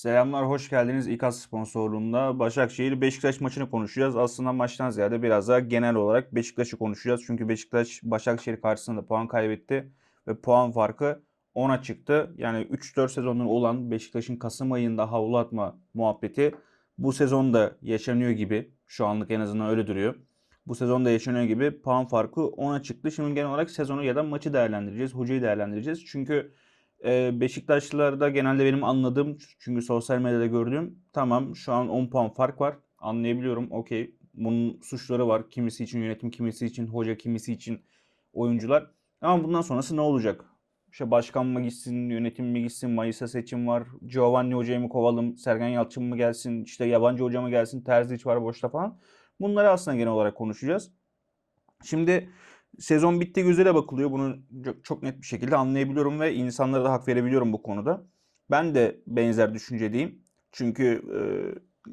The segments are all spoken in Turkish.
Selamlar, hoş geldiniz. İKAS sponsorluğunda Başakşehir Beşiktaş maçını konuşacağız. Aslında maçtan ziyade biraz daha genel olarak Beşiktaş'ı konuşacağız. Çünkü Beşiktaş Başakşehir karşısında puan kaybetti ve puan farkı 10'a çıktı. Yani 3-4 sezonun olan Beşiktaş'ın Kasım ayında havlu atma muhabbeti bu sezonda yaşanıyor gibi. Şu anlık en azından öyle duruyor. Bu sezonda yaşanıyor gibi puan farkı 10'a çıktı. Şimdi genel olarak sezonu ya da maçı değerlendireceğiz. Hocayı değerlendireceğiz. Çünkü e, Beşiktaşlılarda genelde benim anladığım çünkü sosyal medyada gördüğüm tamam şu an 10 puan fark var. Anlayabiliyorum. Okey. Bunun suçları var. Kimisi için yönetim, kimisi için hoca, kimisi için oyuncular. Ama bundan sonrası ne olacak? İşte başkan mı gitsin, yönetim mi gitsin, Mayıs'a seçim var. Giovanni hocayı mı kovalım, Sergen Yalçın mı gelsin, işte yabancı hoca mı gelsin, Terzic var boşta falan. Bunları aslında genel olarak konuşacağız. Şimdi sezon bitti gözüyle bakılıyor. Bunu çok, net bir şekilde anlayabiliyorum ve insanlara da hak verebiliyorum bu konuda. Ben de benzer düşüncedeyim. Çünkü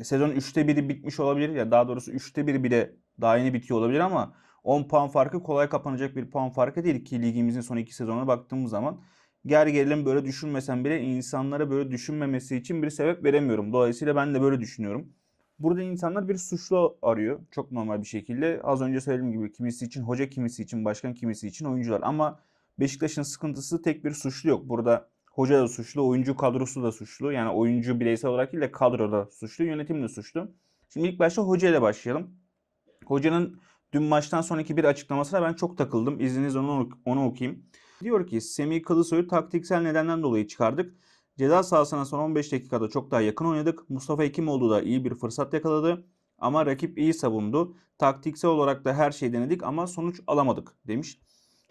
e, sezon 3'te 1'i bitmiş olabilir ya daha doğrusu 3'te 1'i bile daha yeni bitiyor olabilir ama 10 puan farkı kolay kapanacak bir puan farkı değil ki ligimizin son iki sezonuna baktığımız zaman. Ger gerilim böyle düşünmesem bile insanlara böyle düşünmemesi için bir sebep veremiyorum. Dolayısıyla ben de böyle düşünüyorum. Burada insanlar bir suçlu arıyor. Çok normal bir şekilde. Az önce söylediğim gibi kimisi için hoca, kimisi için başkan, kimisi için oyuncular. Ama Beşiktaş'ın sıkıntısı tek bir suçlu yok. Burada hoca da suçlu, oyuncu kadrosu da suçlu. Yani oyuncu bireysel olarak değil de kadroda suçlu, yönetim de suçlu. Şimdi ilk başta hoca ile başlayalım. Hocanın dün maçtan sonraki bir açıklamasına ben çok takıldım. İzniniz onu, onu okuyayım. Diyor ki Semih Kılıçsoy'u taktiksel nedenden dolayı çıkardık. Ceza sahasına son 15 dakikada çok daha yakın oynadık. Mustafa Hekimoğlu da iyi bir fırsat yakaladı. Ama rakip iyi savundu. Taktiksel olarak da her şeyi denedik ama sonuç alamadık demiş.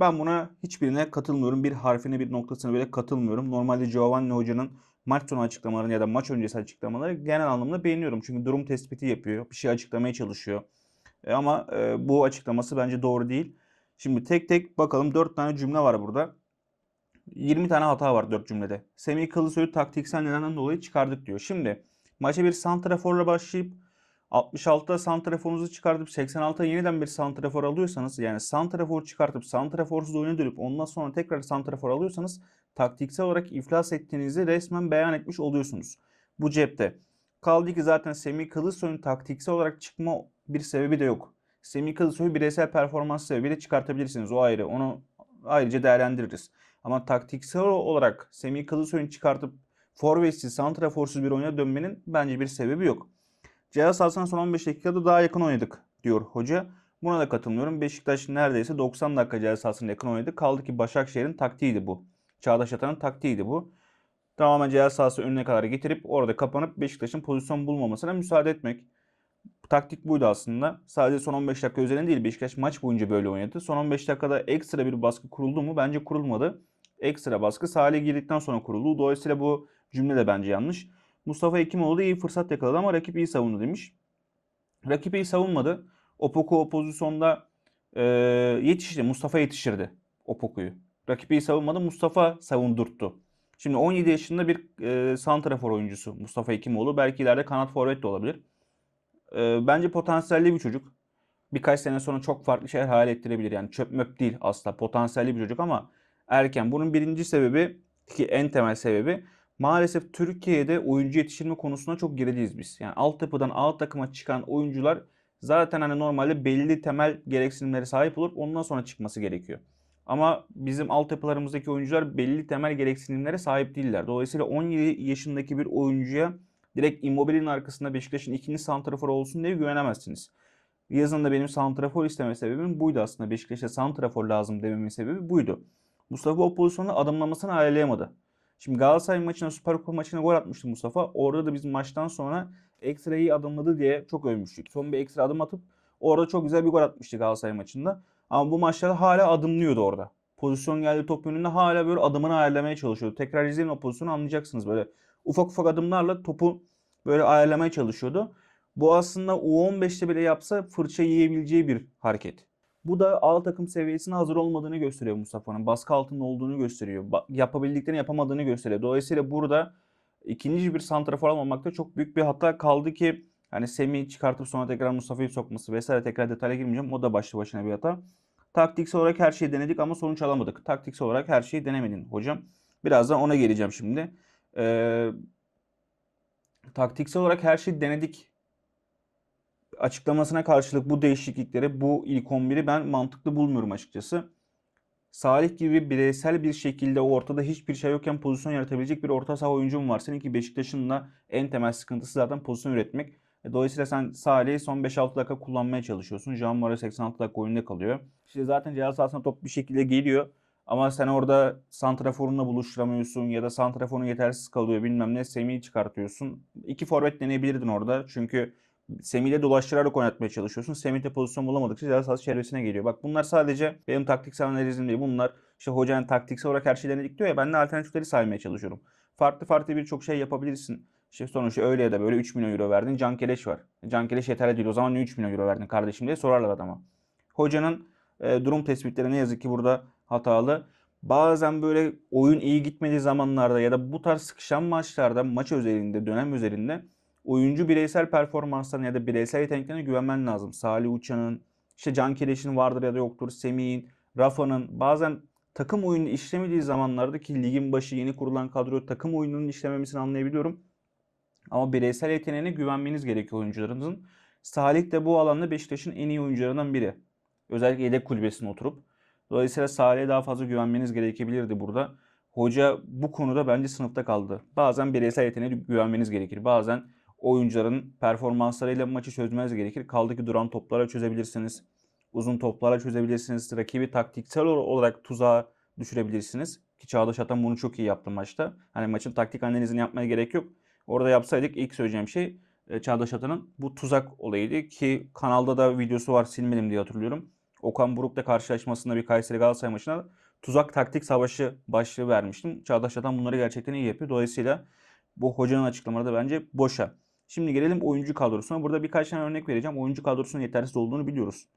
Ben buna hiçbirine katılmıyorum. Bir harfine bir noktasına bile katılmıyorum. Normalde Giovanni Hoca'nın maç sonu açıklamalarını ya da maç öncesi açıklamaları genel anlamda beğeniyorum. Çünkü durum tespiti yapıyor. Bir şey açıklamaya çalışıyor. E ama e, bu açıklaması bence doğru değil. Şimdi tek tek bakalım 4 tane cümle var burada. 20 tane hata var 4 cümlede. Semih Kılıçsoy'u taktiksel nedenden dolayı çıkardık diyor. Şimdi maça bir santraforla başlayıp 66'da santraforunuzu çıkartıp 86'da yeniden bir santrafor alıyorsanız yani santrafor çıkartıp santraforsuz oyuna dönüp ondan sonra tekrar santrafor alıyorsanız taktiksel olarak iflas ettiğinizi resmen beyan etmiş oluyorsunuz. Bu cepte. Kaldı ki zaten Semih Kılıçsoy'un taktiksel olarak çıkma bir sebebi de yok. Semih Kılıçsoy'u bireysel performans sebebiyle çıkartabilirsiniz. O ayrı. Onu ayrıca değerlendiririz. Ama taktiksel olarak Semih Kılıçsoy'un çıkartıp forvetsiz, santraforsuz bir oyuna dönmenin bence bir sebebi yok. Cihaz sahasına son 15 dakikada daha yakın oynadık diyor hoca. Buna da katılmıyorum. Beşiktaş neredeyse 90 dakika cihaz sahasına yakın oynadı. Kaldı ki Başakşehir'in taktiğiydi bu. Çağdaş Atan'ın taktiğiydi bu. Tamamen cihaz sahası önüne kadar getirip orada kapanıp Beşiktaş'ın pozisyon bulmamasına müsaade etmek. Taktik buydu aslında. Sadece son 15 dakika üzerine değil Beşiktaş maç boyunca böyle oynadı. Son 15 dakikada ekstra bir baskı kuruldu mu? Bence kurulmadı. Ekstra baskı Salih girdikten sonra kuruldu. Dolayısıyla bu cümle de bence yanlış. Mustafa Hekimoğlu iyi fırsat yakaladı ama rakip iyi savundu demiş. Rakip iyi savunmadı. Opoku o pozisyonda e, yetişti. Mustafa yetişirdi Opoku'yu. Rakip iyi savunmadı. Mustafa savundurttu. Şimdi 17 yaşında bir e, santrafor oyuncusu Mustafa Hekimoğlu. Belki ileride kanat forvet de olabilir. E, bence potansiyelli bir çocuk. Birkaç sene sonra çok farklı şeyler hayal ettirebilir. Yani çöp möp değil asla. Potansiyelli bir çocuk ama erken. Bunun birinci sebebi ki en temel sebebi maalesef Türkiye'de oyuncu yetiştirme konusunda çok gerideyiz biz. Yani altyapıdan alt takıma çıkan oyuncular zaten hani normalde belli temel gereksinimlere sahip olup ondan sonra çıkması gerekiyor. Ama bizim altyapılarımızdaki oyuncular belli temel gereksinimlere sahip değiller. Dolayısıyla 17 yaşındaki bir oyuncuya direkt Immobile'nin arkasında Beşiktaş'ın ikinci santrafor olsun diye güvenemezsiniz. Yazın da benim santrafor isteme sebebim buydu aslında. Beşiktaş'a santrafor lazım dememin sebebi buydu. Mustafa o pozisyonda adımlamasını ayarlayamadı. Şimdi Galatasaray maçına Süper Kupa maçına gol atmıştı Mustafa. Orada da biz maçtan sonra ekstra iyi adımladı diye çok övmüştük. Son bir ekstra adım atıp orada çok güzel bir gol atmıştı Galatasaray maçında. Ama bu maçlarda hala adımlıyordu orada. Pozisyon geldi top önünde hala böyle adımını ayarlamaya çalışıyordu. Tekrar izleyin o pozisyonu anlayacaksınız böyle. Ufak ufak adımlarla topu böyle ayarlamaya çalışıyordu. Bu aslında U15'te bile yapsa fırça yiyebileceği bir hareket. Bu da A takım seviyesine hazır olmadığını gösteriyor Mustafa'nın. Baskı altında olduğunu gösteriyor. Yapabildiklerini yapamadığını gösteriyor. Dolayısıyla burada ikinci bir santrafor almamakta çok büyük bir hata kaldı ki hani Semih'i çıkartıp sonra tekrar Mustafa'yı sokması vesaire tekrar detaya girmeyeceğim. O da başlı başına bir hata. Taktiksel olarak her şeyi denedik ama sonuç alamadık. Taktiksel olarak her şeyi denemedin hocam. Birazdan ona geleceğim şimdi. Ee, Taktiksel olarak her şeyi denedik. Açıklamasına karşılık bu değişiklikleri, bu ilk 11'i ben mantıklı bulmuyorum açıkçası. Salih gibi bireysel bir şekilde ortada hiçbir şey yokken pozisyon yaratabilecek bir orta saha oyuncun var. Senin ki Beşiktaş'ın da en temel sıkıntısı zaten pozisyon üretmek. E, Dolayısıyla sen Salih'i son 5-6 dakika kullanmaya çalışıyorsun. Jean Mara 86 dakika oyunda kalıyor. İşte zaten ceza sahasına top bir şekilde geliyor. Ama sen orada santraforunla buluşturamıyorsun ya da santraforun yetersiz kalıyor bilmem ne Semih'i çıkartıyorsun. İki forvet deneyebilirdin orada. Çünkü Semih'le dolaştırarak oynatmaya çalışıyorsun. Semih de pozisyon bulamadıkça ceza sahası çevresine geliyor. Bak bunlar sadece benim taktiksel analizim değil. Bunlar işte hocanın taktiksel olarak her şeyi denedik diyor ya ben de alternatifleri saymaya çalışıyorum. Farklı farklı birçok şey yapabilirsin. İşte sonuçta öyle ya da böyle 3 milyon euro verdin. Can Keleş var. Can Keleş yeterli değil. O zaman niye 3 milyon euro verdin kardeşim diye sorarlar adama. Hocanın e, durum tespitleri ne yazık ki burada hatalı. Bazen böyle oyun iyi gitmediği zamanlarda ya da bu tarz sıkışan maçlarda maç özelinde, dönem üzerinde oyuncu bireysel performanslarına ya da bireysel yeteneklerine güvenmen lazım. Salih Uçan'ın, işte Can Keleş'in vardır ya da yoktur, Semih'in, Rafa'nın bazen takım oyunu işlemediği zamanlarda ki ligin başı yeni kurulan kadro takım oyununun işlememesini anlayabiliyorum. Ama bireysel yeteneğine güvenmeniz gerekiyor oyuncularınızın. Salih de bu alanda Beşiktaş'ın en iyi oyuncularından biri. Özellikle yedek kulübesine oturup. Dolayısıyla Salih'e daha fazla güvenmeniz gerekebilirdi burada. Hoca bu konuda bence sınıfta kaldı. Bazen bireysel yeteneğe güvenmeniz gerekir. Bazen oyuncuların performanslarıyla maçı çözmeniz gerekir. Kaldı ki duran toplara çözebilirsiniz. Uzun toplara çözebilirsiniz. Rakibi taktiksel olarak tuzağa düşürebilirsiniz. Ki Çağdaş Atan bunu çok iyi yaptı maçta. Hani maçın taktik analizini yapmaya gerek yok. Orada yapsaydık ilk söyleyeceğim şey e, Çağdaş Atan'ın bu tuzak olayıydı ki kanalda da videosu var silmedim diye hatırlıyorum. Okan Buruk'la karşılaşmasında bir Kayseri Galatasaray maçına tuzak taktik savaşı başlığı vermiştim. Çağdaş Atan bunları gerçekten iyi yapıyor. Dolayısıyla bu hocanın açıklamaları da bence boşa. Şimdi gelelim oyuncu kadrosuna. Burada birkaç tane örnek vereceğim. Oyuncu kadrosunun yetersiz olduğunu biliyoruz.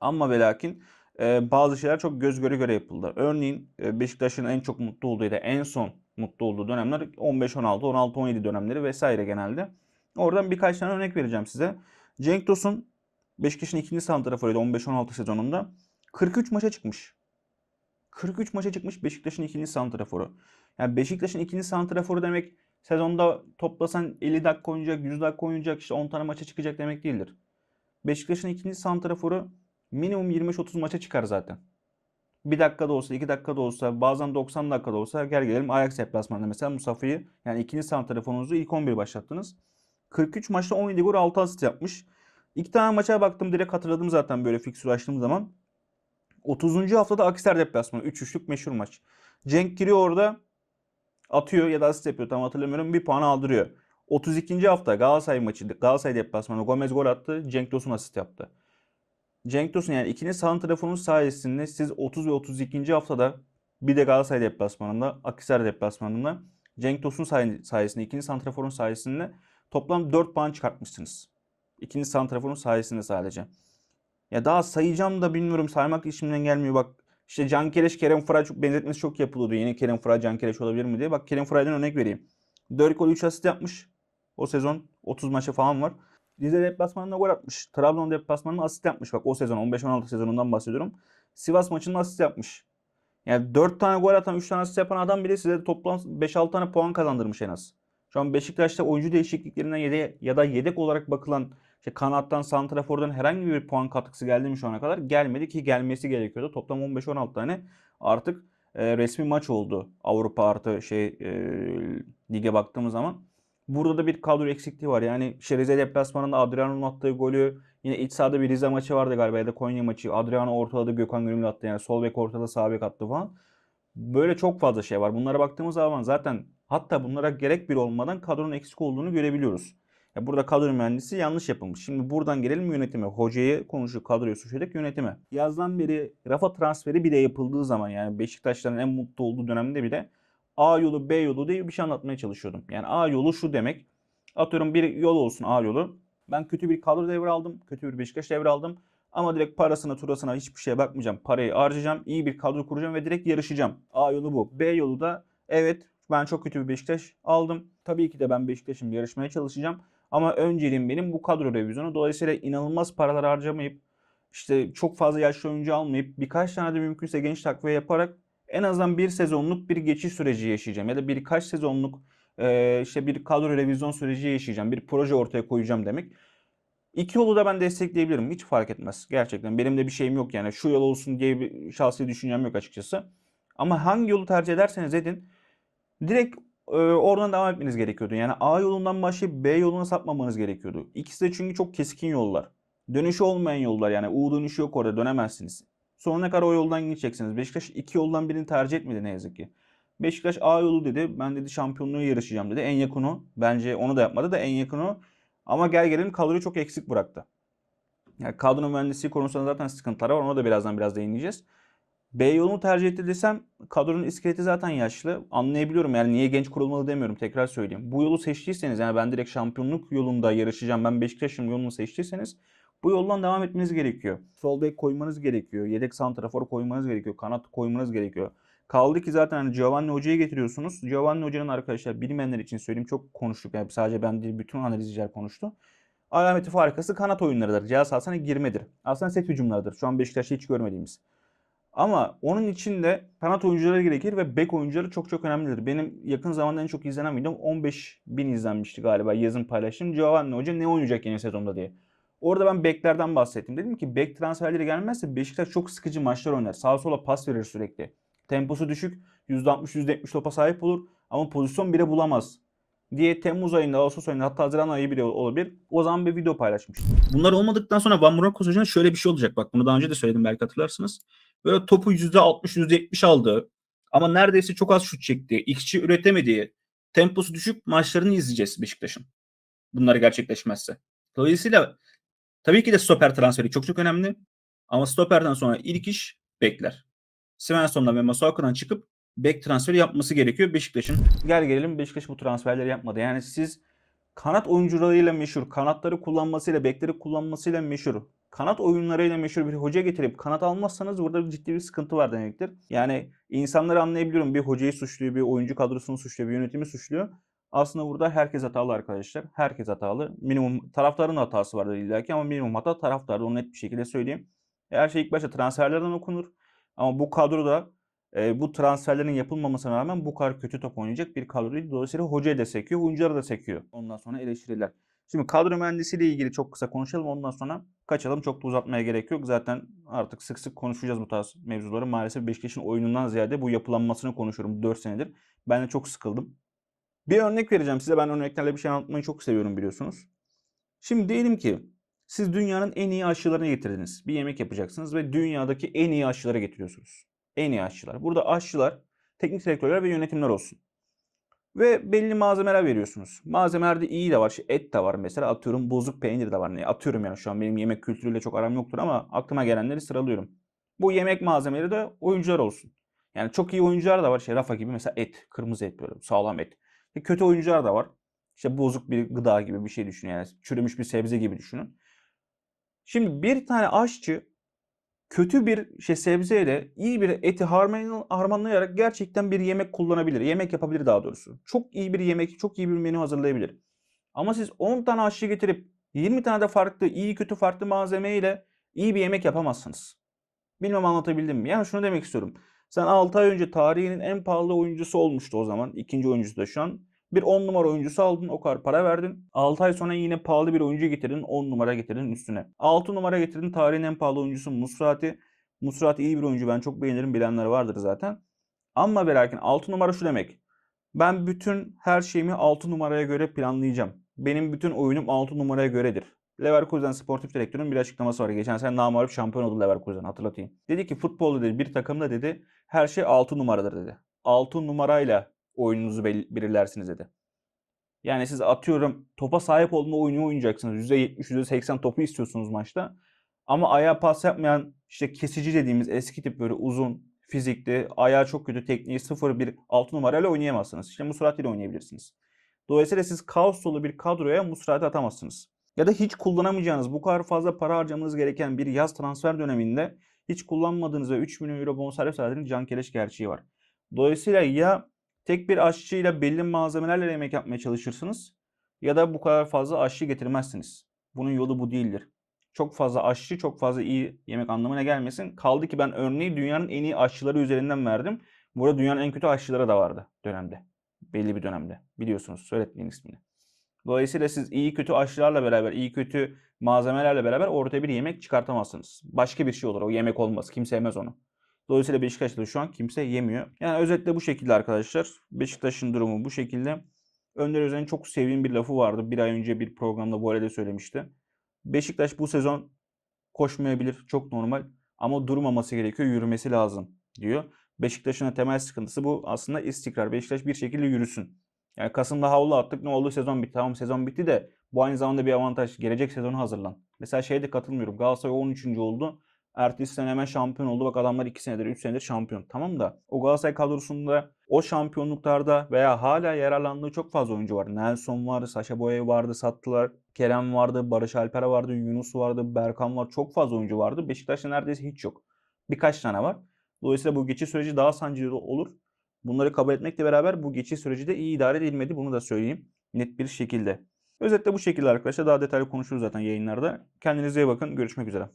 Ama ve lakin e, bazı şeyler çok göz göre göre yapıldı. Örneğin e, Beşiktaş'ın en çok mutlu olduğu ya da en son mutlu olduğu dönemler 15-16, 16-17 dönemleri vesaire genelde. Oradan birkaç tane örnek vereceğim size. Cenk Tosun Beşiktaş'ın ikinci santraforuydu 15-16 sezonunda. 43 maça çıkmış. 43 maça çıkmış Beşiktaş'ın ikinci santraforu. Yani Beşiktaş'ın ikinci santraforu demek sezonda toplasan 50 dakika oynayacak, 100 dakika oynayacak, işte 10 tane maça çıkacak demek değildir. Beşiktaş'ın ikinci santraforu minimum 25-30 maça çıkar zaten. 1 dakikada olsa, 2 dakikada olsa, bazen 90 dakikada olsa gel gelelim Ajax deplasmanında mesela Musafa'yı yani ikinci santraforunuzu ilk 11 başlattınız. 43 maçta 17 gol 6 asist yapmış. İki tane maça baktım direkt hatırladım zaten böyle fiksür açtığım zaman. 30. haftada Akisar deplasmanı 3-3'lük meşhur maç. Cenk giriyor orada atıyor ya da asist yapıyor tam hatırlamıyorum bir puan aldırıyor. 32. hafta Galatasaray maçı Galatasaray deplasmanı Gomez gol attı. Cenk Tosun asist yaptı. Cenk Tosun yani ikiniz santraforun sayesinde siz 30 ve 32. haftada bir de Galatasaray deplasmanında Akisar deplasmanında Cenk Tosun sayesinde ikinci santraforun sayesinde toplam 4 puan çıkartmışsınız. İkinci santraforun sayesinde sadece. Ya daha sayacağım da bilmiyorum saymak işimden gelmiyor. Bak işte Can Keleş, Kerem Fıray çok benzetmesi çok yapılıyordu. Yine Kerem Fıray, Can Keleş olabilir mi diye. Bak Kerem Fıray'dan örnek vereyim. 4 gol 3 asist yapmış. O sezon 30 maçı falan var. Rize deplasmanında gol atmış. Trabzon deplasmanında asist yapmış. Bak o sezon 15-16 sezonundan bahsediyorum. Sivas maçında asist yapmış. Yani 4 tane gol atan 3 tane asist yapan adam bile size toplam 5-6 tane puan kazandırmış en az. Şu an Beşiktaş'ta oyuncu değişikliklerinden yede ya da yedek olarak bakılan işte kanattan, santrafordan herhangi bir puan katkısı geldi mi şu ana kadar? Gelmedi ki gelmesi gerekiyordu. Toplam 15-16 tane artık e, resmi maç oldu. Avrupa artı şey e, lige baktığımız zaman. Burada da bir kadro eksikliği var. Yani işte Rize Adriano'nun attığı golü yine iç sahada bir Rize maçı vardı galiba ya da Konya maçı. Adriano ortaladı Gökhan Gönül attı. Yani sol bek ortada sağ bek attı falan. Böyle çok fazla şey var. Bunlara baktığımız zaman zaten hatta bunlara gerek bir olmadan kadronun eksik olduğunu görebiliyoruz. Ya burada kadro mühendisi yanlış yapılmış. Şimdi buradan gelelim yönetime. Hocayı konuşuyor, kadroyu suçladık yönetime. Yazdan beri Rafa transferi bile yapıldığı zaman yani Beşiktaşların en mutlu olduğu dönemde bile A yolu B yolu diye bir şey anlatmaya çalışıyordum. Yani A yolu şu demek. Atıyorum bir yol olsun A yolu. Ben kötü bir kadro devraldım. Kötü bir Beşiktaş devraldım. Ama direkt parasına turasına hiçbir şeye bakmayacağım. Parayı harcayacağım. iyi bir kadro kuracağım ve direkt yarışacağım. A yolu bu. B yolu da evet ben çok kötü bir Beşiktaş aldım. Tabii ki de ben Beşiktaş'ım yarışmaya çalışacağım. Ama önceliğim benim bu kadro revizyonu. Dolayısıyla inanılmaz paralar harcamayıp işte çok fazla yaşlı oyuncu almayıp birkaç tane de mümkünse genç takviye yaparak en azından bir sezonluk bir geçiş süreci yaşayacağım. Ya da birkaç sezonluk e, işte bir kadro revizyon süreci yaşayacağım, bir proje ortaya koyacağım demek. İki yolu da ben destekleyebilirim. Hiç fark etmez. Gerçekten benim de bir şeyim yok yani. Şu yol olsun diye bir şahsi düşüncem yok açıkçası. Ama hangi yolu tercih ederseniz edin direkt e, oradan devam etmeniz gerekiyordu. Yani A yolundan başlayıp B yoluna sapmamanız gerekiyordu. İkisi de çünkü çok keskin yollar. Dönüşü olmayan yollar yani U dönüşü yok orada dönemezsiniz. Sonuna kadar o yoldan gideceksiniz. Beşiktaş iki yoldan birini tercih etmedi ne yazık ki. Beşiktaş A yolu dedi. Ben dedi şampiyonluğu yarışacağım dedi. En yakını. Bence onu da yapmadı da en yakını. Ama gel gelelim kadroyu çok eksik bıraktı. Yani kadro mühendisliği konusunda zaten sıkıntıları var. Ona da birazdan biraz değineceğiz. B yolunu tercih etti desem kadronun iskeleti zaten yaşlı. Anlayabiliyorum yani niye genç kurulmalı demiyorum tekrar söyleyeyim. Bu yolu seçtiyseniz yani ben direkt şampiyonluk yolunda yarışacağım ben Beşiktaş'ın yolunu seçtiyseniz bu yoldan devam etmeniz gerekiyor. Sol bek koymanız gerekiyor. Yedek santrafor koymanız gerekiyor. Kanat koymanız gerekiyor. Kaldı ki zaten hani Giovanni Hoca'yı getiriyorsunuz. Giovanni Hoca'nın arkadaşlar bilmeyenler için söyleyeyim çok konuştuk. Yani sadece ben değil bütün analizciler konuştu. Alameti farikası kanat oyunlarıdır. Cihaz sahasına girmedir. Aslında set hücumlarıdır. Şu an Beşiktaş'ta hiç görmediğimiz. Ama onun için de kanat oyuncuları gerekir ve bek oyuncuları çok çok önemlidir. Benim yakın zamanda en çok izlenen videom 15 bin izlenmişti galiba yazın paylaştım. Giovanni Hoca ne oynayacak yeni sezonda diye. Orada ben beklerden bahsettim. Dedim ki bek transferleri gelmezse Beşiktaş çok sıkıcı maçlar oynar. Sağa sola pas verir sürekli. Temposu düşük. %60-%70 topa sahip olur. Ama pozisyon bile bulamaz. Diye Temmuz ayında, Ağustos ayında hatta Haziran ayı bile olabilir. O zaman bir video paylaşmıştım. Bunlar olmadıktan sonra Van Burakos Hoca'nın şöyle bir şey olacak. Bak bunu daha önce de söyledim belki hatırlarsınız. Böyle topu %60 %70 aldı. Ama neredeyse çok az şut çekti. İkçi üretemediği, temposu düşük maçlarını izleyeceğiz Beşiktaş'ın. Bunlar gerçekleşmezse. Dolayısıyla tabii ki de stoper transferi çok çok önemli. Ama stoperden sonra ilk iş bekler. Svensson'dan ve Masuaku'dan çıkıp bek transferi yapması gerekiyor Beşiktaş'ın. Gel gelelim Beşiktaş bu transferleri yapmadı. Yani siz kanat oyuncularıyla meşhur, kanatları kullanmasıyla, bekleri kullanmasıyla meşhur, kanat oyunlarıyla meşhur bir hoca getirip kanat almazsanız burada ciddi bir sıkıntı var demektir. Yani insanları anlayabiliyorum. Bir hocayı suçluyor, bir oyuncu kadrosunu suçluyor, bir yönetimi suçluyor. Aslında burada herkes hatalı arkadaşlar. Herkes hatalı. Minimum taraftarın hatası vardır illaki ama minimum hata taraftarda onu net bir şekilde söyleyeyim. Her şey ilk başta transferlerden okunur. Ama bu kadroda e, bu transferlerin yapılmamasına rağmen bu kadar kötü top oynayacak bir kadro değil. Dolayısıyla hocaya da sekiyor, oyunculara da sekiyor. Ondan sonra eleştiriler. Şimdi kadro mühendisiyle ilgili çok kısa konuşalım. Ondan sonra kaçalım. Çok da uzatmaya gerek yok. Zaten artık sık sık konuşacağız bu tarz mevzuları. Maalesef Beşiktaş'ın oyunundan ziyade bu yapılanmasını konuşuyorum 4 senedir. Ben de çok sıkıldım. Bir örnek vereceğim size. Ben örneklerle bir şey anlatmayı çok seviyorum biliyorsunuz. Şimdi diyelim ki siz dünyanın en iyi aşçılarını getirdiniz. Bir yemek yapacaksınız ve dünyadaki en iyi aşçıları getiriyorsunuz. En iyi aşçılar. Burada aşçılar, teknik direktörler ve yönetimler olsun. Ve belli malzemeler veriyorsunuz. Malzemelerde iyi de var. İşte et de var mesela. Atıyorum bozuk peynir de var. Ne atıyorum yani şu an benim yemek kültürüyle çok aram yoktur ama aklıma gelenleri sıralıyorum. Bu yemek malzemeleri de oyuncular olsun. Yani çok iyi oyuncular da var. İşte Rafa gibi mesela et. Kırmızı et böyle. Sağlam et. E kötü oyuncular da var. İşte bozuk bir gıda gibi bir şey düşünün. Yani çürümüş bir sebze gibi düşünün. Şimdi bir tane aşçı kötü bir şey sebzeyle iyi bir eti harmanlayarak gerçekten bir yemek kullanabilir. Yemek yapabilir daha doğrusu. Çok iyi bir yemek, çok iyi bir menü hazırlayabilir. Ama siz 10 tane aşçı getirip 20 tane de farklı, iyi kötü farklı malzemeyle iyi bir yemek yapamazsınız. Bilmem anlatabildim mi? Yani şunu demek istiyorum. Sen 6 ay önce tarihinin en pahalı oyuncusu olmuştu o zaman. İkinci oyuncusu da şu an. Bir 10 numara oyuncusu aldın o kadar para verdin. 6 ay sonra yine pahalı bir oyuncu getirdin 10 numara getirdin üstüne. 6 numara getirdin tarihin en pahalı oyuncusu Musrati. Musrati iyi bir oyuncu ben çok beğenirim bilenler vardır zaten. Ama ve lakin 6 numara şu demek. Ben bütün her şeyimi 6 numaraya göre planlayacağım. Benim bütün oyunum 6 numaraya göredir. Leverkusen sportif direktörün bir açıklaması var. Geçen sene namarif şampiyon oldu Leverkusen hatırlatayım. Dedi ki futbolda dedi bir takımda dedi her şey 6 numaradır dedi. 6 numarayla oyununuzu belirlersiniz dedi. Yani siz atıyorum topa sahip olma oyunu oynayacaksınız. %70, %80 topu istiyorsunuz maçta. Ama ayağa pas yapmayan işte kesici dediğimiz eski tip böyle uzun, fizikli, ayağı çok kötü, tekniği sıfır bir 6 numarayla oynayamazsınız. İşte Musrati ile oynayabilirsiniz. Dolayısıyla siz kaos dolu bir kadroya Musrati atamazsınız. Ya da hiç kullanamayacağınız, bu kadar fazla para harcamanız gereken bir yaz transfer döneminde hiç kullanmadığınız ve 3 milyon euro bonservis verdiğiniz can keleş gerçeği var. Dolayısıyla ya tek bir aşçıyla belli malzemelerle yemek yapmaya çalışırsınız ya da bu kadar fazla aşçı getirmezsiniz. Bunun yolu bu değildir. Çok fazla aşçı çok fazla iyi yemek anlamına gelmesin. Kaldı ki ben örneği dünyanın en iyi aşçıları üzerinden verdim. Burada dünyanın en kötü aşçıları da vardı dönemde. belli bir dönemde. Biliyorsunuz söyletmeyin ismini. Dolayısıyla siz iyi kötü aşılarla beraber, iyi kötü malzemelerle beraber ortaya bir yemek çıkartamazsınız. Başka bir şey olur. O yemek olmaz. Kimse yemez onu. Dolayısıyla Beşiktaş'ta şu an kimse yemiyor. Yani özetle bu şekilde arkadaşlar. Beşiktaş'ın durumu bu şekilde. Önder Özen'in çok sevdiğim bir lafı vardı. Bir ay önce bir programda bu arada söylemişti. Beşiktaş bu sezon koşmayabilir. Çok normal. Ama durmaması gerekiyor. Yürümesi lazım diyor. Beşiktaş'ın temel sıkıntısı bu. Aslında istikrar. Beşiktaş bir şekilde yürüsün. Yani Kasım'da havlu attık. Ne oldu? Sezon bitti. Tamam sezon bitti de bu aynı zamanda bir avantaj. Gelecek sezonu hazırlan. Mesela şeyde katılmıyorum. Galatasaray 13. oldu. Ertesi sene hemen şampiyon oldu. Bak adamlar 2 senedir, 3 senedir şampiyon. Tamam da o Galatasaray kadrosunda o şampiyonluklarda veya hala yararlandığı çok fazla oyuncu var. Nelson vardı, Saşa Boya vardı, sattılar. Kerem vardı, Barış Alper vardı, Yunus vardı, Berkan var. Çok fazla oyuncu vardı. Beşiktaş'ta neredeyse hiç yok. Birkaç tane var. Dolayısıyla bu geçiş süreci daha sancılı olur. Bunları kabul etmekle beraber bu geçiş süreci de iyi idare edilmedi. Bunu da söyleyeyim net bir şekilde. Özetle bu şekilde arkadaşlar. Daha detaylı konuşuruz zaten yayınlarda. Kendinize iyi bakın. Görüşmek üzere.